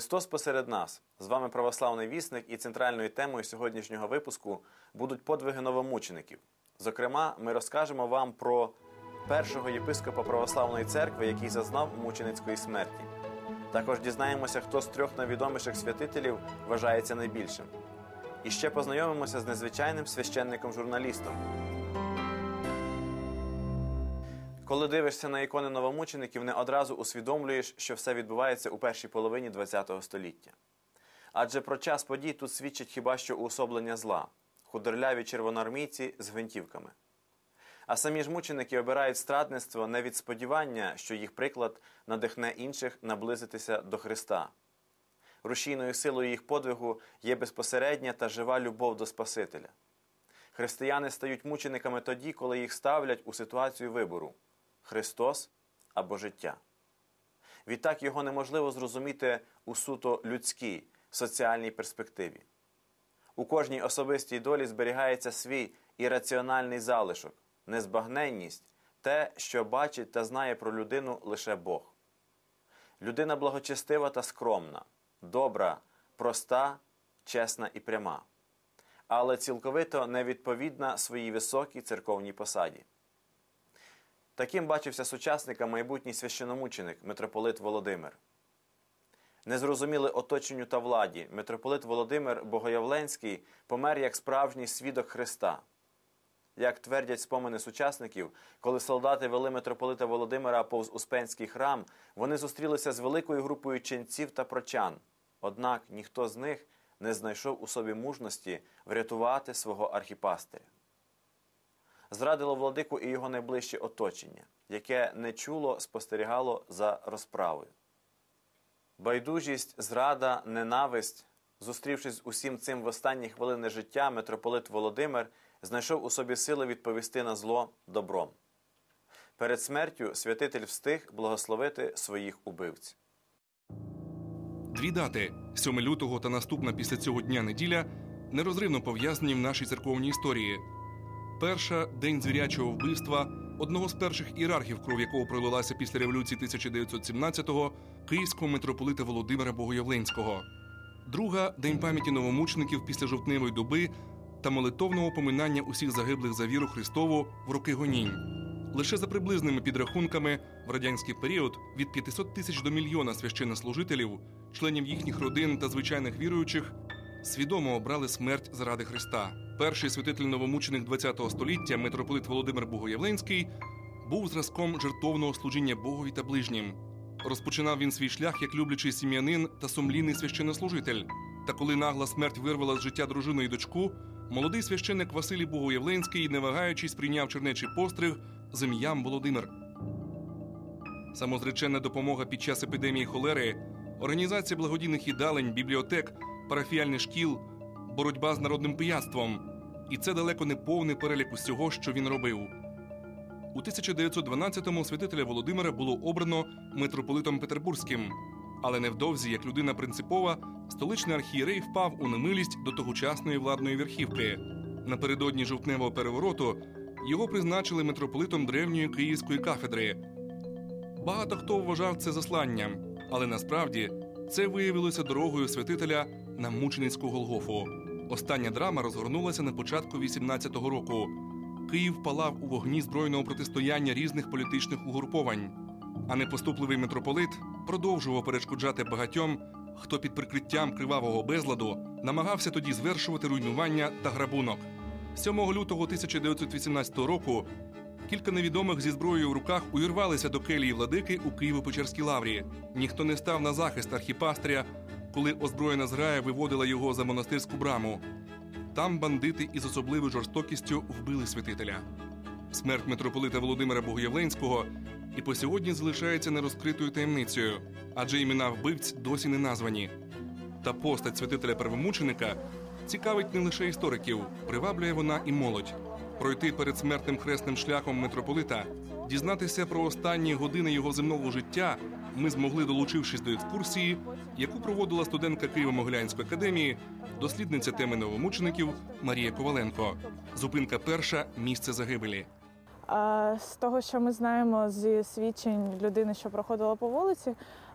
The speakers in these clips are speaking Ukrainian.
Христос посеред нас. З вами православний вісник і центральною темою сьогоднішнього випуску будуть подвиги новомучеників. Зокрема, ми розкажемо вам про першого єпископа православної церкви, який зазнав мученицької смерті. Також дізнаємося, хто з трьох найвідоміших святителів вважається найбільшим. І ще познайомимося з незвичайним священником-журналістом. Коли дивишся на ікони новомучеників, не одразу усвідомлюєш, що все відбувається у першій половині ХХ століття. Адже про час подій тут свідчить хіба що уособлення зла, худорляві червоноармійці з гвинтівками. А самі ж мученики обирають страдництво не від сподівання, що їх приклад надихне інших наблизитися до Христа. Рушійною силою їх подвигу є безпосередня та жива любов до Спасителя. Християни стають мучениками тоді, коли їх ставлять у ситуацію вибору Христос або життя. Відтак його неможливо зрозуміти у суто людській, соціальній перспективі. У кожній особистій долі зберігається свій ірраціональний залишок, незбагненність, те, що бачить та знає про людину лише Бог. Людина благочестива та скромна, добра, проста, чесна і пряма, але цілковито невідповідна своїй високій церковній посаді. Таким бачився сучасника майбутній священомученик митрополит Володимир. Незрозуміли оточенню та владі, митрополит Володимир Богоявленський помер як справжній свідок Христа. Як твердять спомини сучасників, коли солдати вели митрополита Володимира повз Успенський храм, вони зустрілися з великою групою ченців та прочан. Однак ніхто з них не знайшов у собі мужності врятувати свого архіпастиря зрадило владику і його найближче оточення, яке не чуло спостерігало за розправою. Байдужість, зрада, ненависть, зустрівшись з усім цим в останні хвилини життя, митрополит Володимир знайшов у собі сили відповісти на зло добром. Перед смертю святитель встиг благословити своїх убивців. Дві дати 7 лютого та наступна після цього дня неділя нерозривно пов'язані в нашій церковній історії. Перша день звірячого вбивства одного з перших ієрархів, кров якого пролилася після революції 1917-го, київського митрополита Володимира Богоявленського. Друга день пам'яті новомучеників після жовтневої доби та молитовного поминання усіх загиблих за віру Христову в роки гонінь. Лише за приблизними підрахунками в радянський період від 500 тисяч до мільйона священнослужителів, членів їхніх родин та звичайних віруючих свідомо обрали смерть заради Христа. Перший святитель новомучених ХХ століття, митрополит Володимир Богоявленський, був зразком жертовного служіння Богові та ближнім. Розпочинав він свій шлях як люблячий сім'янин та сумлінний священнослужитель. Та коли нагла смерть вирвала з життя дружину і дочку, молодий священник Василій Богоявленський, не вагаючись, прийняв чернечий постриг з ім'ям Володимир. Самозреченна допомога під час епідемії холери, організація благодійних їдалень, бібліотек, парафіальних шкіл, боротьба з народним пияцтвом. І це далеко не повний перелік усього, що він робив. У 1912-му святителя Володимира було обрано митрополитом Петербурзьким, але невдовзі, як людина принципова, столичний архієрей впав у немилість до тогочасної владної верхівки. Напередодні жовтневого перевороту його призначили митрополитом древньої київської кафедри. Багато хто вважав це засланням, але насправді це виявилося дорогою святителя на мученицьку Голгофу. Остання драма розгорнулася на початку 18-го року. Київ палав у вогні збройного протистояння різних політичних угруповань. А непоступливий митрополит продовжував перешкоджати багатьом, хто під прикриттям кривавого безладу намагався тоді звершувати руйнування та грабунок. 7 лютого 1918 року кілька невідомих зі зброєю в руках увірвалися до келії владики у Києво-Печерській лаврі. Ніхто не став на захист архіпастря, коли озброєна зграя виводила його за монастирську браму. Там бандити із особливою жорстокістю вбили святителя. Смерть митрополита Володимира Богоявленського і по сьогодні залишається нерозкритою таємницею, адже імена вбивць досі не названі. Та постать святителя первомученика цікавить не лише істориків, приваблює вона і молодь. Пройти перед смертним хресним шляхом митрополита, дізнатися про останні години його земного життя ми змогли, долучившись до екскурсії, яку проводила студентка Києво-Могилянської академії, дослідниця теми новомучеників Марія Коваленко. Зупинка перша місце загибелі. З того, що ми знаємо зі свідчень людини, що проходила по вулиці,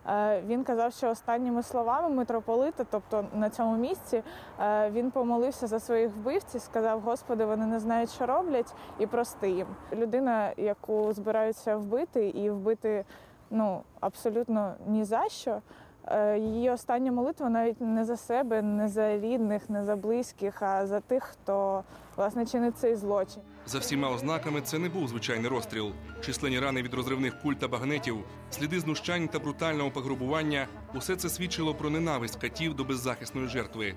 е, він казав, що останніми словами митрополита, тобто на цьому місці, е, він помолився за своїх вбивців, сказав: Господи, вони не знають, що роблять, і прости їм. Людина, яку збираються вбити, і вбити ну абсолютно ні за що. е, Її остання молитва навіть не за себе, не за рідних, не за близьких, а за тих, хто власне чинить цей злочин. За всіма ознаками це не був звичайний розстріл. Численні рани від розривних куль та багнетів, сліди знущань та брутального пограбування – усе це свідчило про ненависть катів до беззахисної жертви.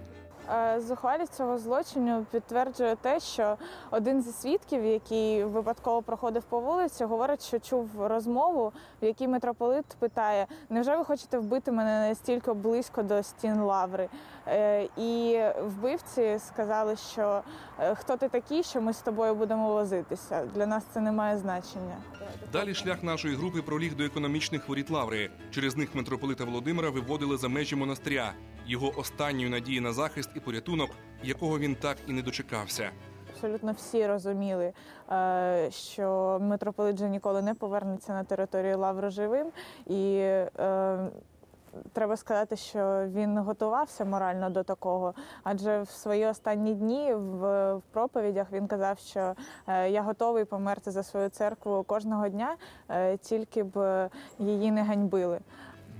Е, Зухвалість цього злочину підтверджує те, що один зі свідків, який випадково проходив по вулиці, говорить, що чув розмову, в якій митрополит питає: Невже ви хочете вбити мене настільки близько до стін лаври? Е, І вбивці сказали, що е, хто ти такий, що ми з тобою будемо возитися. Для нас це не має значення. Далі шлях нашої групи проліг до економічних воріт Лаври. Через них митрополита Володимира виводили за межі монастиря, його останньої надії на захист і порятунок, якого він так і не дочекався. Абсолютно всі розуміли, е, що митрополит вже ніколи не повернеться на територію Лаври живим, і е, треба сказати, що він готувався морально до такого. Адже в свої останні дні в, в проповідях він казав, що е, я готовий померти за свою церкву кожного дня, е, тільки б її не ганьбили.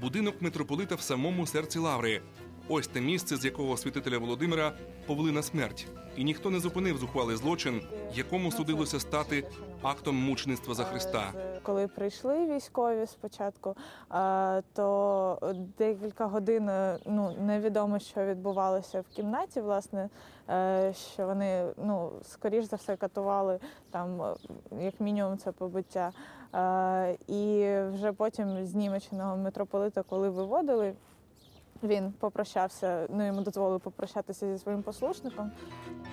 Будинок митрополита в самому серці Лаври. Ось те місце, з якого святителя Володимира повели на смерть. І ніхто не зупинив зухвалий злочин, якому судилося стати актом мучеництва за Христа. Коли прийшли військові спочатку, то декілька годин ну невідомо, що відбувалося в кімнаті, власне, е, що вони ну скоріш за все катували там, як мінімум, це побиття. Е, І вже потім з німеченого митрополита, коли виводили. Він попрощався, ну йому дозволили попрощатися зі своїм послушником.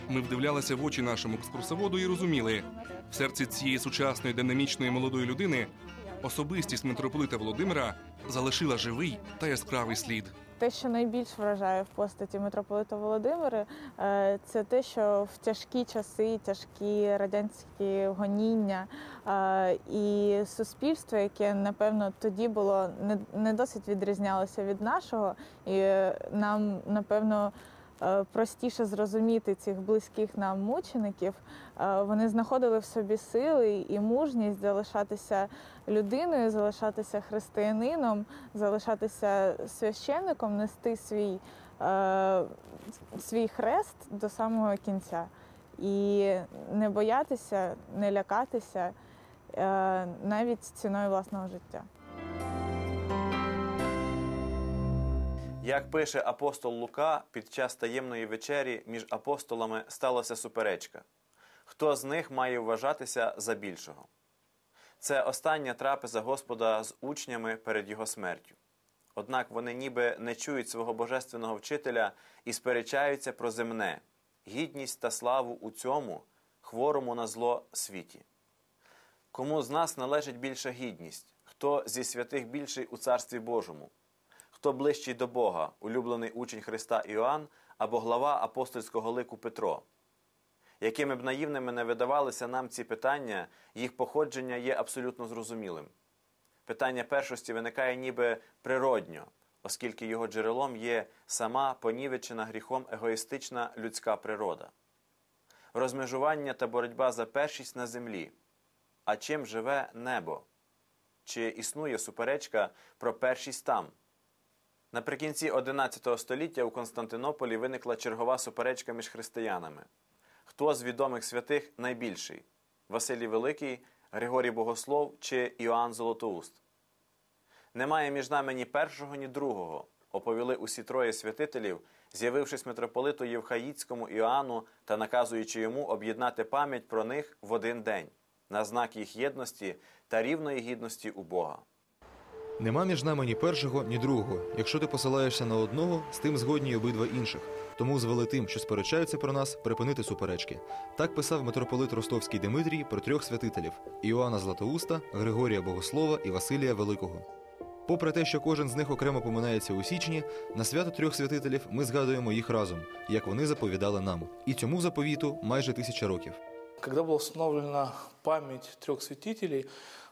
Ми вдивлялися в очі нашому екскурсоводу і розуміли, в серці цієї сучасної динамічної молодої людини особистість митрополита Володимира залишила живий та яскравий слід. Те, що найбільш вражає в постаті митрополита Володимира, е, це те, що в тяжкі часи, тяжкі радянські гоніння е, і суспільство, яке напевно тоді було не, досить відрізнялося від нашого, і нам напевно. Е, Простіше зрозуміти цих близьких нам мучеників, Е, вони знаходили в собі сили і мужність залишатися людиною, залишатися християнином, залишатися священником, нести свій, е, свій хрест до самого кінця. І не боятися, не лякатися навіть ціною власного життя. Як пише апостол Лука, під час таємної вечері між апостолами сталася суперечка. Хто з них має вважатися за більшого? Це остання трапеза Господа з учнями перед його смертю. Однак вони ніби не чують свого божественного вчителя і сперечаються про земне, гідність та славу у цьому хворому на зло світі. Кому з нас належить більша гідність? Хто зі святих більший у Царстві Божому? Хто ближчий до Бога, улюблений учень Христа Іоанн або глава апостольського лику Петро? Якими б наївними не видавалися нам ці питання, їх походження є абсолютно зрозумілим. Питання першості виникає ніби природньо, оскільки його джерелом є сама понівечена гріхом егоїстична людська природа. Розмежування та боротьба за першість на землі. А чим живе небо? Чи існує суперечка про першість там? Наприкінці XI століття у Константинополі виникла чергова суперечка між християнами. Хто з відомих святих найбільший Василій Великий, Григорій Богослов чи Іоанн Золотоуст? Немає між нами ні першого, ні другого, оповіли усі троє святителів, з'явившись митрополиту Євхаїцькому Іоанну та наказуючи йому об'єднати пам'ять про них в один день на знак їх єдності та рівної гідності у Бога. Нема між нами ні першого, ні другого. Якщо ти посилаєшся на одного, з тим згодні й обидва інших. Тому звели тим, що сперечаються про нас, припинити суперечки. Так писав митрополит Ростовський Димитрій про трьох святителів: Іоанна Златоуста, Григорія Богослова і Василія Великого. Попри те, що кожен з них окремо поминається у січні, на свято трьох святителів ми згадуємо їх разом, як вони заповідали нам. І цьому заповіту майже тисяча років. Когда была установлена память трех святителей, э,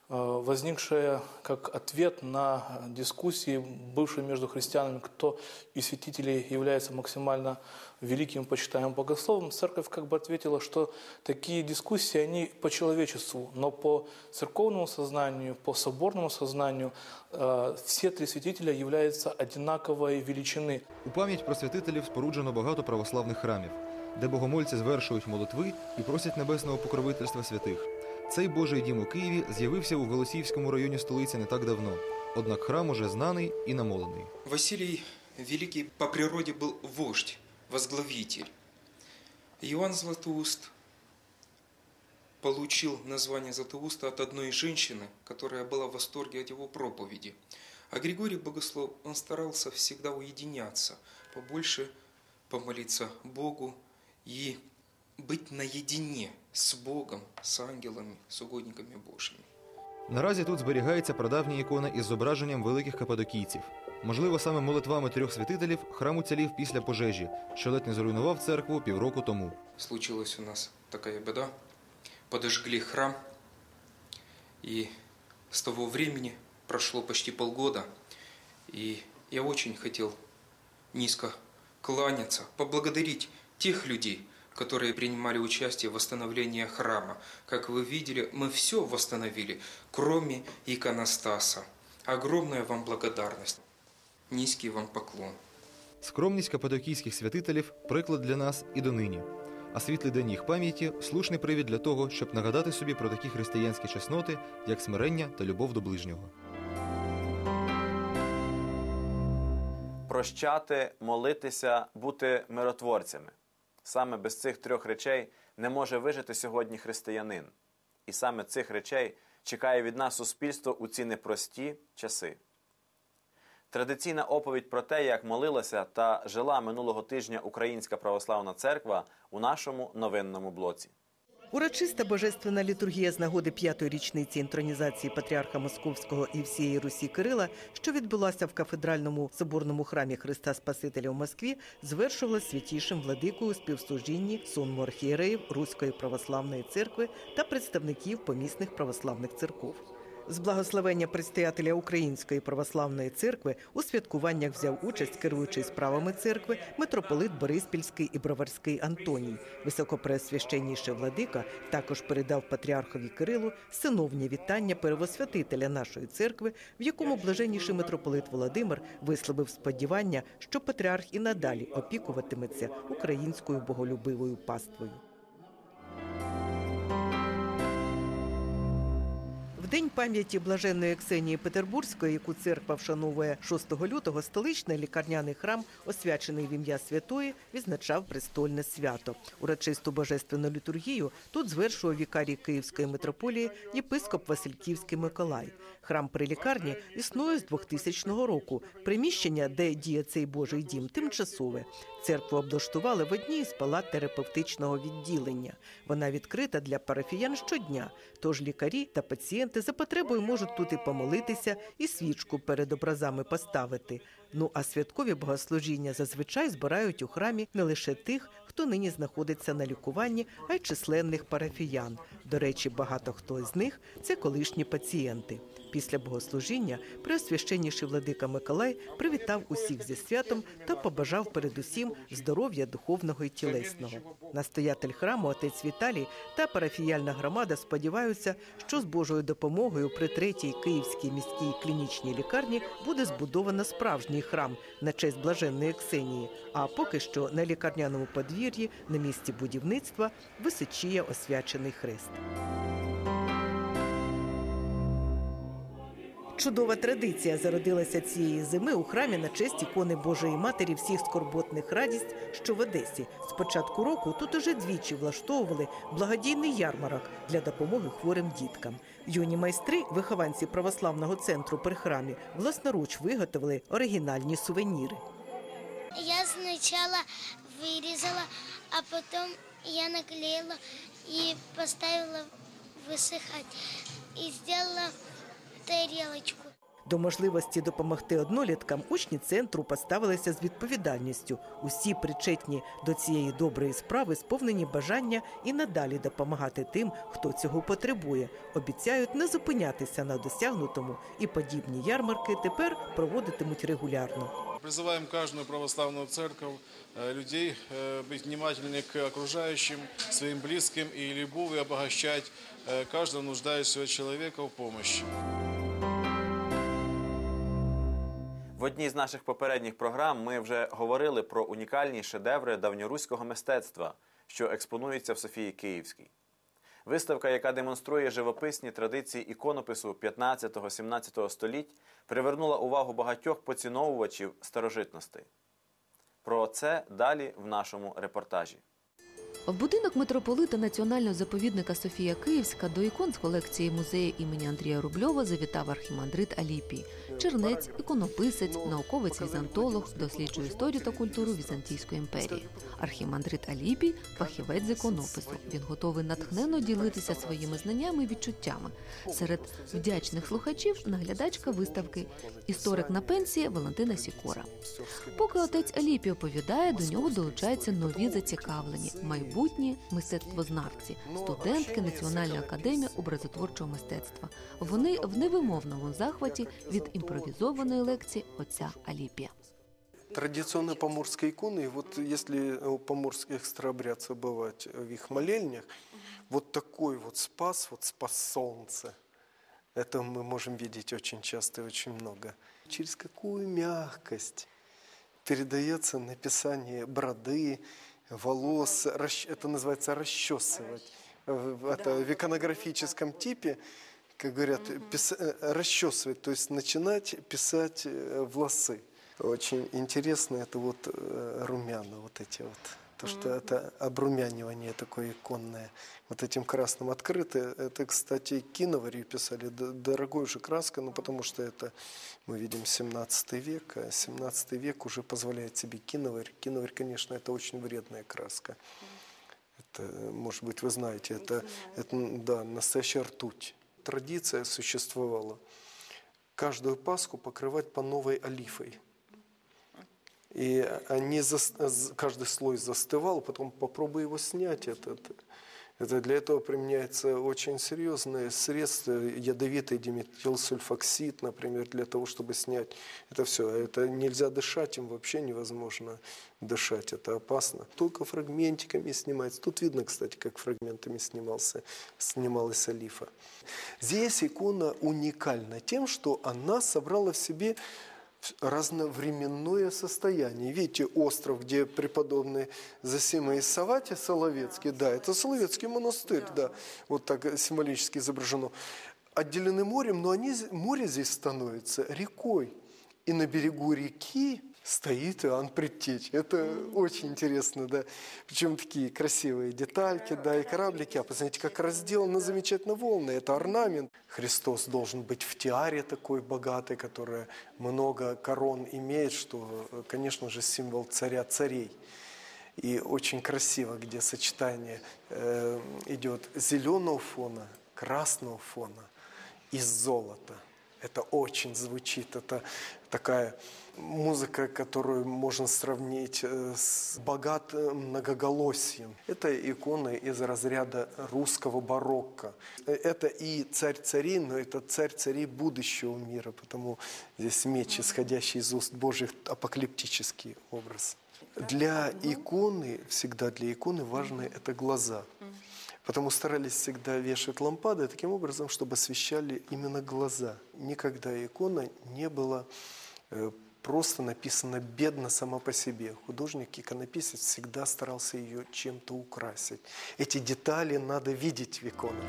возникшая как ответ на дискуссии, бывшие между христианами, кто из святителей является максимально великим, почитаемым богословом, церковь как бы ответила, что такие дискуссии, они по человечеству, но по церковному сознанию, по соборному сознанию э, все три святителя являются одинаковой величины. У пам'ять про святителів споруджено багато православних храмів, де богомольці звершують молитви і просять небесного покровительства святих. Цей Божий дім у Києві з'явився у Голосіївському районі столиці не так давно. Однак храм уже знаний і намолений. Василий Великий по природе был вождь, возглавитель. Иоанн Златоуст получил название Златоуста от одной женщины, которая была в восторге от его проповеди. А Григорий Богослов, он старался всегда уединяться, побольше помолиться Богу и быть наедине с Богом, с ангелами, с угодниками Божьими. Наразі тут зберігається прадавня ікона із зображенням великих кападокійців. Можливо, саме молитвами трьох святителів храм уцілів після пожежі, що ледь не зруйнував церкву півроку тому. случилась у нас такая беда. Подожгли храм, и с того времени прошло почти полгода, и я очень хотел низко кланяться, поблагодарить тех людей, которые принимали участие в восстановлении храма. Как вы видели, мы все восстановили, кроме иконостаса. Огромная вам благодарность. Низкий вам поклон. Скромність кападокійських святителів приклад для нас і донині. А світлий день їх пам'яті слушний привід для того, щоб нагадати собі про такі християнські чесноти, як смирення та любов до ближнього. прощати, молитися, бути миротворцями. Саме без цих трьох речей не може вижити сьогодні християнин. І саме цих речей чекає від нас суспільство у ці непрості часи. Традиційна оповідь про те, як молилася та жила минулого тижня Українська православна церква у нашому новинному блоці. Урочиста божественна літургія з нагоди п'ятої річниці інтронізації патріарха Московського і всієї Русі Кирила, що відбулася в кафедральному соборному храмі Христа Спасителя в Москві, звершувалась святішим владикою співслужінні сонму архієреїв Руської православної церкви та представників помісних православних церков. З благословення предстоятеля Української православної церкви у святкуваннях взяв участь керуючий справами церкви митрополит Бориспільський і Броварський Антоній. Високопреосвященніший владика також передав патріархові Кирилу синовнє вітання первосвятителя нашої церкви, в якому блаженніший митрополит Володимир висловив сподівання, що патріарх і надалі опікуватиметься українською боголюбивою паствою. День пам'яті блаженної Ксенії Петербурзької, яку церква вшановує 6 лютого, столичний лікарняний храм, освячений в ім'я святої, відзначав престольне свято. Урочисту божественну літургію тут звершував вікарій Київської митрополії єпископ Васильківський Миколай. Храм при лікарні існує з 2000 року. Приміщення, де діє цей Божий дім, тимчасове. Церкву облаштували в одній із палат терапевтичного відділення. Вона відкрита для парафіян щодня. Тож лікарі та пацієнти за потребою можуть тут і помолитися, і свічку перед образами поставити. Ну а святкові богослужіння зазвичай збирають у храмі не лише тих, хто нині знаходиться на лікуванні, а й численних парафіян. До речі, багато хто з них це колишні пацієнти. Після богослужіння преосвященніший владика Миколай привітав усіх зі святом та побажав передусім здоров'я духовного і тілесного. Настоятель храму отець Віталій та парафіяльна громада сподіваються, що з Божою допомогою при третій київській міській клінічній лікарні буде збудовано справжній храм на честь блаженної Ксенії. А поки що на лікарняному подвір'ї на місці будівництва височіє освячений хрест. Чудова традиція зародилася цієї зими у храмі на честь ікони Божої Матері всіх скорботних радість, що в Одесі. З початку року тут уже двічі влаштовували благодійний ярмарок для допомоги хворим діткам. Юні майстри, вихованці православного центру при храмі, власноруч виготовили оригінальні сувеніри. Я сначала вырезала, а потом я наклеила и поставила высыхать. И сделала тарелочку. До можливості допомогти одноліткам учні центру поставилися з відповідальністю. Усі причетні до цієї доброї справи сповнені бажання і надалі допомагати тим, хто цього потребує. Обіцяють не зупинятися на досягнутому, і подібні ярмарки тепер проводитимуть регулярно. Призываем каждую православную церковь, э, людей э, быть внимательнее к окружающим, своим близким и любовью обогащать э, каждого нуждающегося человека в помощи. В одній з наших попередніх програм ми вже говорили про унікальні шедеври давньоруського мистецтва, що експонуються в Софії Київській. Виставка, яка демонструє живописні традиції іконопису 15-17 століть, привернула увагу багатьох поціновувачів старожитностей. Про це далі в нашому репортажі. В будинок митрополита Національного заповідника Софія Київська до ікон з колекції музею імені Андрія Рубльова завітав архімандрит Аліпій, чернець, іконописець, науковець-візантолог, досліджує історію та культуру Візантійської імперії. Архімандрит Аліпій фахівець з іконопису. Він готовий натхненно ділитися своїми знаннями і відчуттями. Серед вдячних слухачів наглядачка виставки, історик на пенсії Валентина Сікора. Поки отець Аліпій оповідає, до нього долучаються нові зацікавлені майбутні мистецтвознавці, студентки Національної академії образотворчого мистецтва. Вони в невимовному захваті від імпровізованої лекції отця Аліпія. Традиционно поморские иконы, вот если у поморских старообрядцев бывать в их молельнях, вот такой вот спас, вот спас солнце, это мы можем видеть очень часто и очень много. Через какую мягкость передается написание броды, волос, это называется расчесывать. Это в иконографическом типе, как говорят, э, расчесывать, то есть начинать писать э, волосы. Очень интересно это вот э, румяна, вот эти вот. То, что это обрумянивание такое иконное. Вот этим красным открыто. Это, кстати, киноварью писали. Дорогой же краска, ну потому что это, мы видим, 17 век. А 17 век уже позволяет себе киноварь. Киноварь, конечно, это очень вредная краска. Это, может быть, вы знаете, это, это да, настоящая ртуть. Традиция существовала каждую Пасху покрывать по новой олифой. И они, зас- з- каждый слой застывал, потом попробуй его снять. Этот. Это для этого применяется очень серьезные средства, ядовитый диметилсульфоксид, например, для того, чтобы снять это все. Это нельзя дышать, им вообще невозможно дышать, это опасно. Только фрагментиками снимается. Тут видно, кстати, как фрагментами снимался, снималась олифа. Здесь икона уникальна тем, что она собрала в себе разновременное состояние. Видите, остров, где преподобный Зосима из Савати, Соловецкий, да, это Соловецкий монастырь, да, вот так символически изображено. Отделены морем, но они, море здесь становится рекой. И на берегу реки стоит Иоанн Предтечь. Это очень интересно, да. Причем такие красивые детальки, да, и кораблики. А посмотрите, как разделаны замечательно волны. Это орнамент. Христос должен быть в тиаре такой богатой, которая много корон имеет, что, конечно же, символ царя царей. И очень красиво, где сочетание э, идет зеленого фона, красного фона и золота. Это очень звучит. Это такая музыка, которую можно сравнить э, с богатым многоголосием. Это иконы из разряда русского барокко. Э, Это и царь царей, но это царь царей будущего мира, потому здесь меч, исходящий из уст Божьих, апокалиптический образ. Для иконы, всегда для иконы важны это глаза. Потому старались всегда вешать лампады таким образом, чтобы освещали именно глаза. Никогда икона не была э, просто написана бедно сама по себе. Художник, иконописец всегда старался ее чем-то украсить. Эти детали надо видеть в иконах.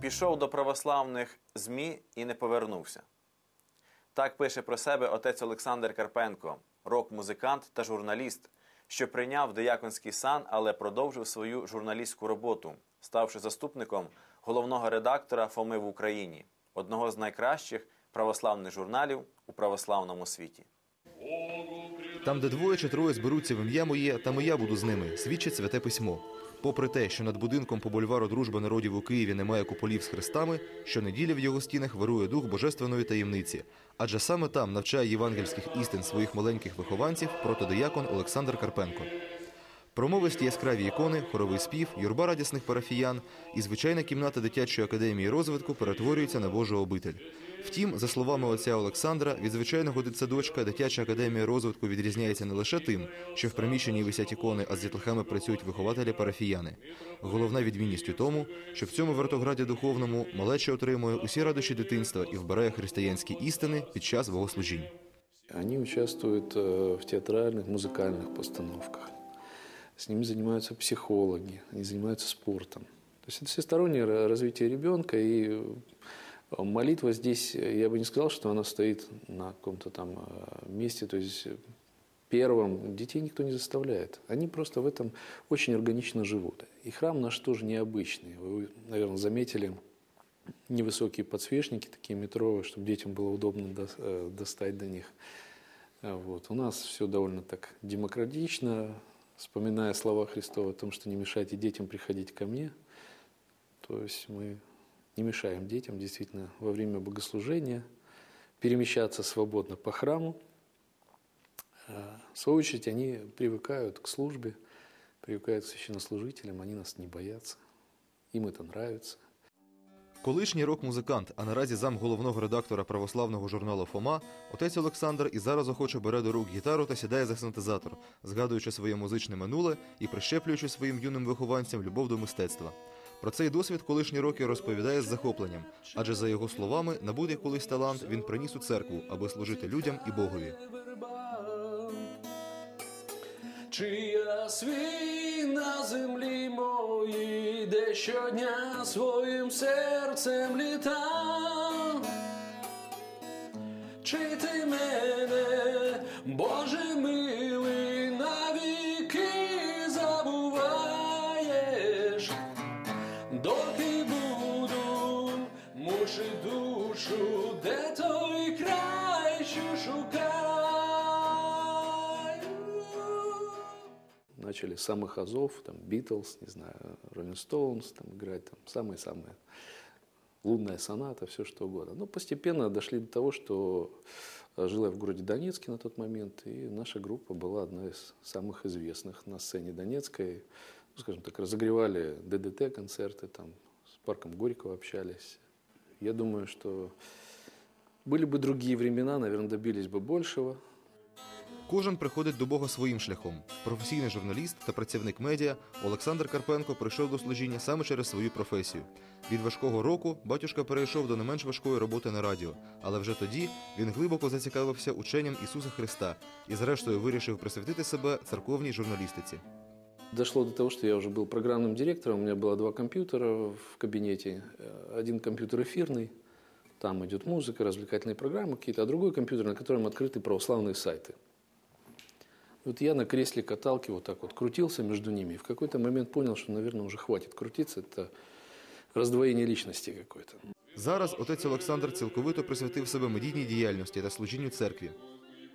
Пішов до православних ЗМІ і не повернувся. Так пише про себе отець Олександр Карпенко, рок-музикант та журналіст, що прийняв дияконський сан, але продовжив свою журналістську роботу, ставши заступником головного редактора Фоми в Україні, одного з найкращих православних журналів у православному світі. Там, де двоє чи троє зберуться в ім'я моє, там і я буду з ними, свідчить святе письмо. Попри те, що над будинком по бульвару Дружби народів у Києві немає куполів з хрестами, щонеділі в його стінах вирує дух божественної таємниці. Адже саме там навчає євангельських істин своїх маленьких вихованців протодиякон Олександр Карпенко. Промовисті яскраві ікони, хоровий спів, юрба радісних парафіян і звичайна кімната дитячої академії розвитку перетворюються на Божу обитель. Втім, за словами отця Олександра, від звичайного дитсадочка дитяча академія розвитку відрізняється не лише тим, що в приміщенні висять ікони, а з дітлахами працюють вихователі парафіяни. Головна відмінність у тому, що в цьому вертограді духовному малеча отримує усі радощі дитинства і вбирає християнські істини під час богослужінь. Они участвуют э, в театральных, музыкальных постановках. С ними занимаются психологи, они занимаются спортом. То есть это всестороннее ра- развитие ребенка, и э, молитва здесь, я бы не сказал, что она стоит на каком-то там э, месте, то есть первом. Детей никто не заставляет. Они просто в этом очень органично живут. И храм наш тоже необычный. Вы, наверное, заметили, невысокие подсвечники, такие метровые, чтобы детям было удобно э, достать до них. Вот. У нас все довольно так демократично, вспоминая слова Христова о том, что не мешайте детям приходить ко мне. То есть мы не мешаем детям действительно во время богослужения перемещаться свободно по храму. А, В свою очередь они привыкают к службе, привыкают к священнослужителям, они нас не боятся, им это нравится. Колишній рок-музикант, а наразі зам головного редактора православного журналу Фома, отець Олександр і зараз охоче бере до рук гітару та сідає за синтезатор, згадуючи своє музичне минуле і прищеплюючи своїм юним вихованцям любов до мистецтва. Про цей досвід колишній роки розповідає з захопленням, адже за його словами, набутий колись талант він приніс у церкву, аби служити людям і Богові. Чи я свій де щодня своїм серцем літав? Чи ти мене, Боже Начали с самых азов, там, Битлз, не знаю, Роллинг Стоунс, там, играть, там, самые-самые, лунная соната, все что угодно. Но постепенно дошли до того, что э, жил я в городе Донецке на тот момент, и наша группа была одна из самых известных на сцене Донецкой. Ну, скажем так, разогревали ДДТ-концерты, там, с парком Горького общались. Я думаю, что были бы другие времена, наверное, добились бы большего. Кожен приходить до Бога своїм шляхом. Професійний журналіст та працівник медіа Олександр Карпенко прийшов до служіння саме через свою професію. Від важкого року батюшка перейшов до не менш важкої роботи на радіо, але вже тоді він глибоко зацікавився ученням Ісуса Христа і, зрештою, вирішив присвятити себе церковній журналістиці. Дошло до того, что я уже был программным директором. У меня было два компьютера в кабинете. Э, Один компьютер эфирный, там идет музыка, развлекательные программы какие-то, а другой компьютер, на котором открыты православные сайты. Вот я на кресле каталки вот так вот крутился между ними. И в какой-то момент понял, что, наверное, уже хватит крутиться. Это раздвоение личности какое-то. Зараз отець Олександр цілковито присвятив себе медійній діяльності та служінню церкві.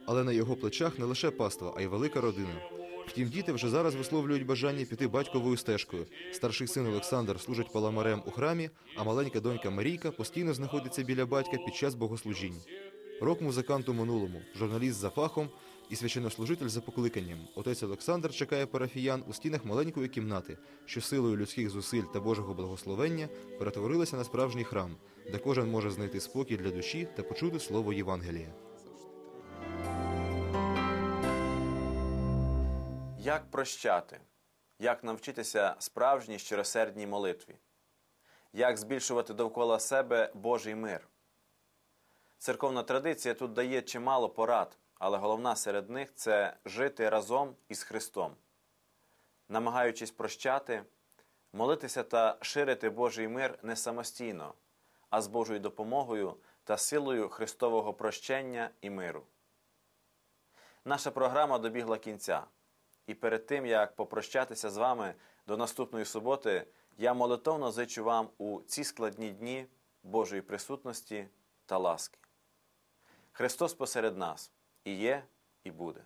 Але на його плечах не лише паства, а й велика родина. Втім, діти вже зараз висловлюють бажання піти батьковою стежкою. Старший син Олександр служить паламарем у храмі, а маленька донька Марійка постійно знаходиться біля батька під час богослужінь. Рок-музикант у минулому, журналіст за фахом і священнослужитель за покликанням. Отець Олександр чекає парафіян у стінах маленької кімнати, що силою людських зусиль та Божого благословення перетворилася на справжній храм, де кожен може знайти спокій для душі та почути слово Євангелія. Як прощати? Як навчитися справжній щиросердній молитві? Як збільшувати довкола себе Божий мир? Церковна традиція тут дає чимало порад, але головна серед них це жити разом із Христом, намагаючись прощати, молитися та ширити Божий мир не самостійно, а з Божою допомогою та силою Христового прощення і миру. Наша програма добігла кінця. І перед тим, як попрощатися з вами до наступної суботи, я молитовно зичу вам у ці складні дні Божої присутності та ласки. Христос посеред нас і є, і буде.